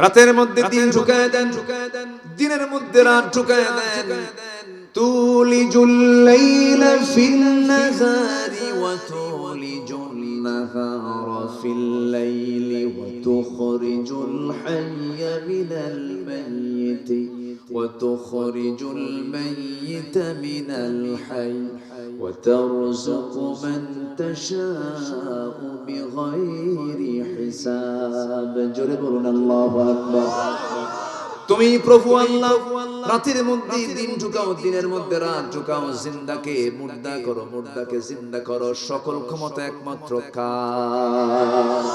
রাতের মধ্যে দিন ঢুকায় দেন দিনের মধ্যে রাত ঢুকায় দেন تولج الليل في النهار وتولج النهار في الليل وتخرج الحي من الميت وتخرج الميت من الحي وترزق من تشاء بغير হিসাব। জোরে বলুন, আল্লাহু আকবার। তুমি প্রভু আল্লাহ, রাতের মধ্যে দিন ঢুকাও, দিনের মধ্যে রাত ঢুকাও, জিন্দাকে মুর্দা করো, মুর্দাকে জিন্দা করো, সকল ক্ষমতা একমাত্র কার।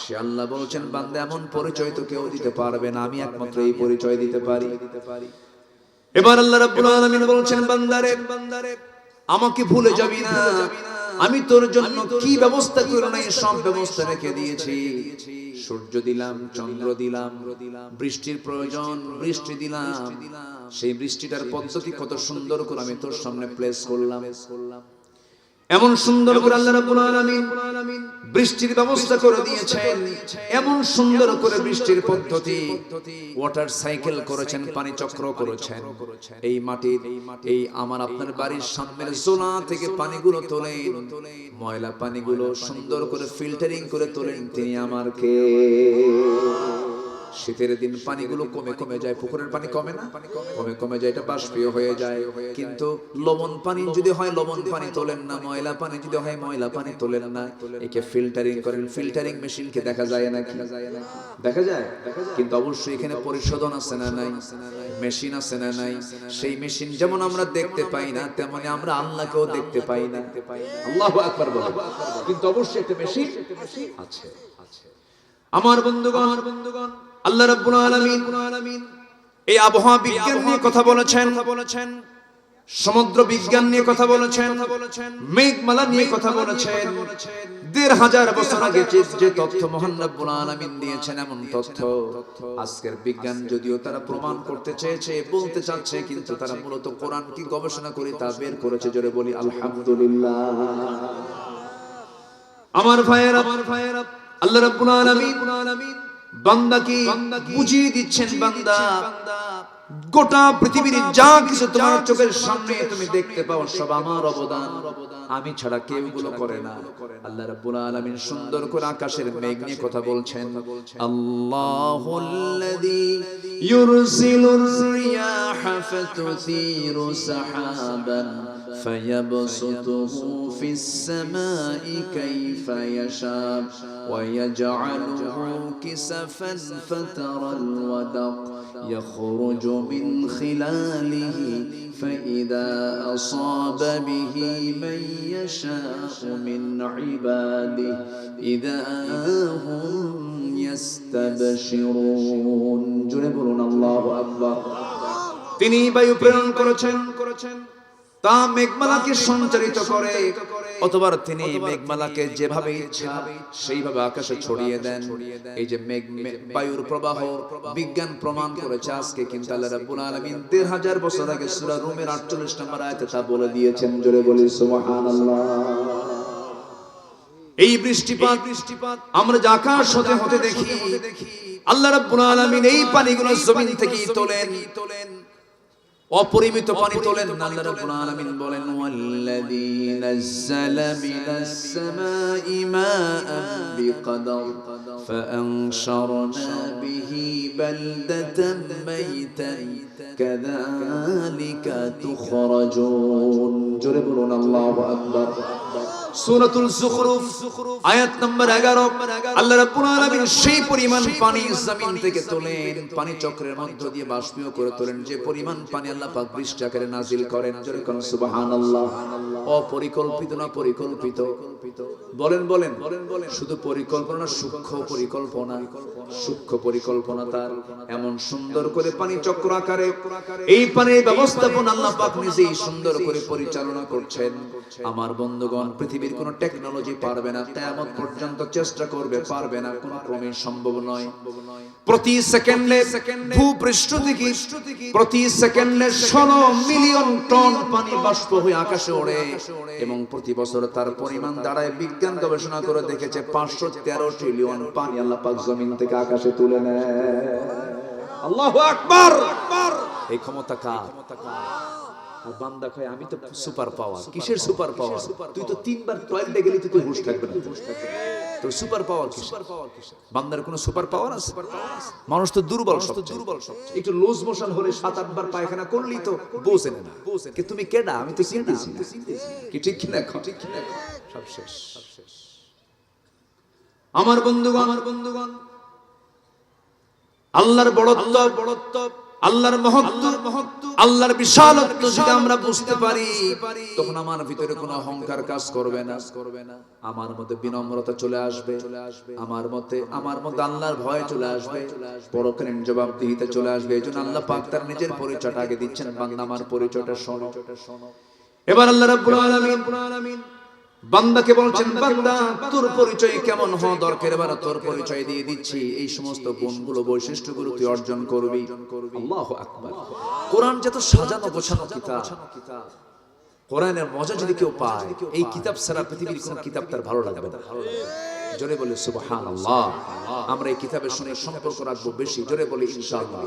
সে আল্লাহ বলছেন, বান্দা, এমন পরিচয় তো কেউ দিতে পারবে না, আমি একমাত্র এই পরিচয় দিতে পারি। এবার আল্লাহ রাব্বুল আলামিন বলছেন, বান্দারে বান্দারে আমাকে ভুলে যাবি না। আমি তোর জন্য কি ব্যবস্থা করে নাই সব ব্যবস্থা রেখে দিয়েছি। সূর্য দিলাম চন্দ্র দিলাম বৃষ্টির প্রয়োজন বৃষ্টি দিলাম। সেই বৃষ্টিটার পদ্ধতি কত সুন্দর করে আমি তোর সামনে প্লেস করলাম। এমন সুন্দর করে আল্লাহ রাব্বুল আলামিন বৃষ্টির ব্যবস্থা করে দিয়েছেন। এমন সুন্দর করে বৃষ্টির পদ্ধতি ওয়াটার সাইকেল করেছেন, পানি চক্র করেছেন। এই মাটির, এই আমার আপনার বাড়ির সামনের জোলা থেকে পানিগুলো তোলেন, ময়লা পানিগুলো সুন্দর করে ফিল্টারিং করে তোলেন, তিনি আমার কে শীতের দিন পানিগুলো কমে কমে যায়, পুকুরের পানি কমে না? কমে কমে যায়, এটা বাষ্পীয় হয়ে যায়। কিন্তু লবণ পানি যদি হয়, লবণ পানি তোলেন না, ময়লা পানি যদি হয়, ময়লা পানি তোলেন না। একে ফিল্টারিং করেন ফিল্টারিং মেশিনকে দেখা যায় নাকি? দেখা যায়? কিন্তু অবশ্যই এখানে পরিশোধন আছে না নাই? মেশিন আছে না নাই? সেই মেশিন যেমন আমরা দেখতে পাই না, তেমনি আমরা আল্লাহকেও দেখতে পাই না। আল্লাহু আকবার বলে কিন্তু অবশ্যই একটা মেশিন আছে। আমার বন্ধুগণ বন্ধুগণ আল্লাহ রাব্বুল আলামিন এই আবহাওয়া বিজ্ঞান নিয়ে কথা বলেছেন বলেছেন সমুদ্র বিজ্ঞান নিয়ে কথা বলেছেন, মেঘমালা নিয়ে কথা বলেছেন। দেড় হাজার বছর আগে যে তথ্য মহান রাব্বুল আলামিন দিয়েছেন, এমন তথ্য। আজকের বিজ্ঞান যদিও তারা প্রমাণ করতে চেয়েছে, বলতে চাচ্ছে, কিন্তু তারা মূলত কোরআন কি গবেষণা করে তা বের করেছে, জোরে বলি, আলহামদুলিল্লাহ। আমার ভাইয়েরা আমার ভাইয়েরা, আল্লাহ রাব্বুল আলামিন বান্দাকে বুঝিয়ে দিচ্ছেন বান্দা। গোটা পৃথিবীর যা কিছু তোমার চোখের সামনে তুমি দেখতে পাও সব আমার অবদান। আমি ছাড়া কেউ গুলো করে না। আল্লাহ রাব্বুল আলামিন সুন্দর করে আকাশের মেঘ নিয়ে কথা বলছেন। আল্লাহুল্লাযী ইউরসিলুর রিয়াহা ফাতুসিরু সাহাবান فيبسطه في السماء كيف يشاء ويجعله كسفا فترى الودق يخرج من خلاله فإذا أصاب به من يشاء من عباده إذا هم يستبشرون جنبنا الله أكبر তিনি বায়ু প্রেরণ করেছেন করেছেন তা মেঘমালাকে সঞ্চারিত করে অথবা তিনি মেঘমালাকে যেভাবে ইচ্ছা সেইভাবে আকাশে ছড়িয়ে দেন। এই যে মেঘ বায়ুর প্রবাহ বিজ্ঞান প্রমাণ করেছে আজকে কিন্তু আল্লাহ রাব্বুল আলামিন দেড় হাজার বছর আগে সূরা রুমের 48 নম্বর আয়াতে তা বলে দিয়েছেন জোরে বলি সুবহানাল্লাহ। এই বৃষ্টিপাত বৃষ্টিপাত আমরা যে আকাশ হতে হতে দেখি আল্লাহ রাব্বুল আলামিন এই পানিগুলো জমিন থেকে তোলেন। তোলেন। অপরিমিত পানি তোলেন আল্লাহ রাব্বুল আলামিন বলেন ওয়াল্লাযী নাযালা মিনাস সামাই মাআন বিকদর فأنشرنا به بلدة ميتا كذلك تخرجون জোরে বলুন আল্লাহু আকবার আয়াত নাম্বার 11 আল্লাহ সেই পরিমাণ পানি জমিন থেকে তোলেন, পানি চক্রের মধ্য দিয়ে বাষ্পীয় করে তোলেন। যে পরিমাণ পানি আল্লাহ পাক বৃষ্টি আকারে নাজিল করেন অপরিকল্পিত না পরিকল্পিত? বলেন বলেন। শুধু পরিকল্পনা, সূক্ষ্ম পরিকল্পনা। সূক্ষ্ম পরিকল্পনা তার এমন সুন্দর করে পানি চক্র আকারে। এই পানির ব্যবস্থাপনা আল্লাহ পাক নিজেই সুন্দর করে পরিচালনা করছেন। আমার বন্ধুগণ পৃথিবীর কোনো টেকনোলজি পারবে না, তেমন পর্যন্ত চেষ্টা করবে, পারবে না, কোনো ক্রমে সম্ভব নয়। প্রতি সেকেন্ডে ভূপৃষ্ঠ থেকে প্রতি সেকেন্ডে ষোলো মিলিয়ন টন পানি বাষ্প হয়ে আকাশে ওড়ে। এবং প্রতি বছর তার পরিমাণ দাঁড়ায়, বিজ্ঞান গবেষণা করে দেখেছে পাঁচশো তেরো ট্রিলিয়ন পানি আল্লাহ পাক জমিন থেকে আকাশে তুলে নেয়। আল্লাহ আকবার! এই ক্ষমতা কার? আর বান্দা কয় আমি তো সুপার পাওয়ার। কিসের সুপার পাওয়ার? তুই তো তিনবার টয়লেটে গেলি তুই হুশ থাকবে না। তোর সুপার পাওয়ার সুপার পাওয়ার বান্দার কোনো সুপার পাওয়ার আছে? মানুষ তো দুর্বল সব দুর্বল সব একটু লুজ মোশন হলে সাত আটবার পায়খানা করলি তো বোঝে না। কি তুমি কেডা? আমি তো চিনতেছি না। কি ঠিক কিনা? ঠিক কিনা? সব শেষ। সব শেষ। আমার বন্ধুগণ আমার বন্ধুগণ আল্লাহর বড়ত্ব বড়ত্ব আল্লাহর মহত্ব আল্লাহর বিশালত্ব যদি আমরা বুঝতে পারি তখন আমার ভিতরে কোনো অহংকার কাজ করবে না। আমার মধ্যে বিনম্রতা চলে আসবে। চলে আসবে। আমার মধ্যে আমার মধ্যে আল্লাহর ভয় চলে আসবে। পরকালীন জবাবদিহিতে চলে আসবে। এই জন্য আল্লাহ পাক তার নিজের পরিচয়টা আগে দিচ্ছেন। বান্দা আমার পরিচয়টা শোনো। এবার আল্লাহ রাব্বুল আলামিন বান্দাকে বলছেন বান্দা তোর পরিচয় কেমন হওয়া দরকার? এবার তোর পরিচয় দিয়ে দিচ্ছি এই সমস্ত গুণগুলো বৈশিষ্ট্যগুলো তুই অর্জন করবি। আল্লাহু আকবার। কোরআন যত সাজানো গোছানো কিতাব কোরআনের মজা যদি কেউ পায় এই কিতাব ছাড়া পৃথিবীর কোন কিতাব তার ভালো লাগবে না। জোরে বলে সুবহানাল্লাহ। আমরা এই কিতাবের সঙ্গে সম্পর্ক রাখব বেশি জোরে বলি ইনশাআল্লাহ।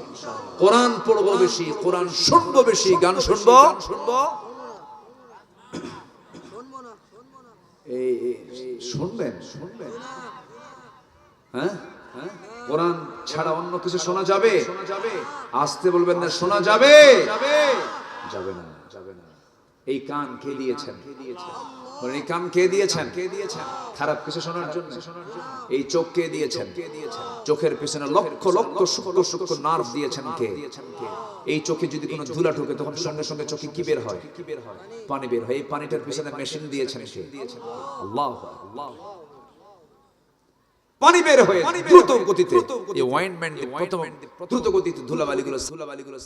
কোরআন পড়ব বেশি কোরআন শুনব বেশি গান শুনব। শুনব। এই শুনবেন শুনবেন। হ্যাঁ হ্যাঁ? কোরআন ছাড়া অন্য কিছু শোনা যাবে? শোনা যাবে। আসতে বলবেন না শোনা যাবে। যাবে না। এই কান কে দিয়েছেন? বলেন, এই কান কে দিয়েছেন? কে দিয়েছেন খারাপ কিছু শোনার জন্য? এই চোখ কে দিয়েছেন? চোখের পিছনে লক্ষ লক্ষ সূক্ষ্ম সূক্ষ্ম নার্ভ দিয়েছেন কে? এই চোখে যদি কোনো ধুলা ঢোকে তখন সঙ্গে সঙ্গে চোখে কি বের হয়? কি বের হয় পানি বের হয়। এই পানিটার পিছনে মেশিন দিয়েছেন কে? আল্লাহ আল্লাহ পানি বের হয়ে দ্রুত গতিতে এই প্রথম দ্রুত গতিতে ধুলাবালিগুলো ধুলাবালিগুলো